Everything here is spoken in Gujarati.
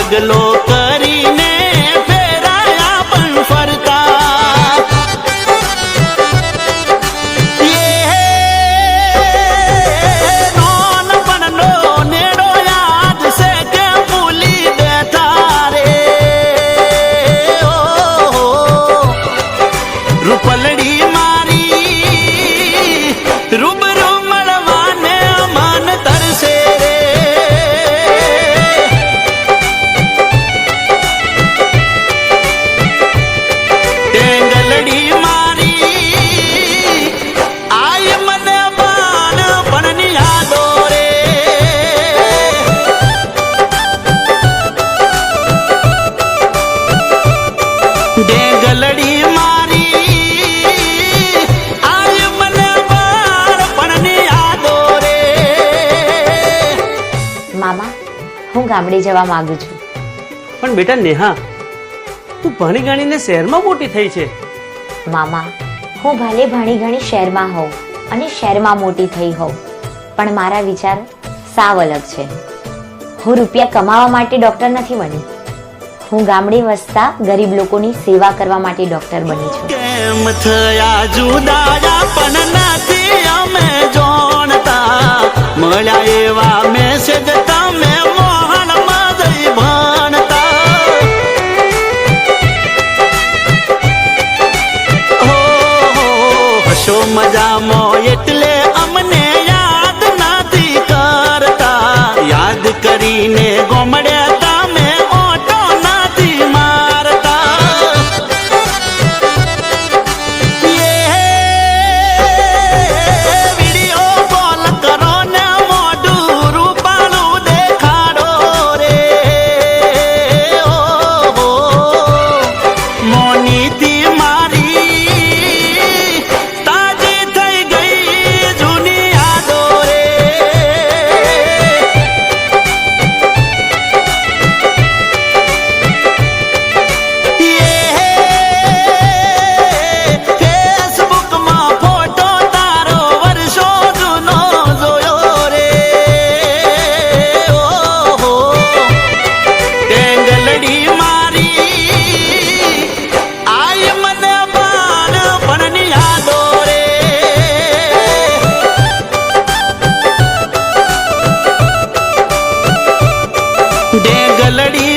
ಜಗಲೋಕ ગામડે જવા માંગુ છું. પણ બેટા નેહા તું ભણી ગણીને શહેરમાં મોટી થઈ છે. મામા હું ભલે ભણી ગણી શહેરમાં હોઉં અને શહેરમાં મોટી થઈ હોઉં પણ મારા વિચાર સાવ અલગ છે. હું રૂપિયા કમાવા માટે ડોક્ટર નથી બની. હું ગામડે વસતા ગરીબ લોકોની સેવા કરવા માટે ડોક્ટર બની છું. કેમ થયા જુદા પણ નથી અમે જોણતા હશો મજામાં એટલે અમને યાદ નથી કરતા. યાદ કરીને காதலடி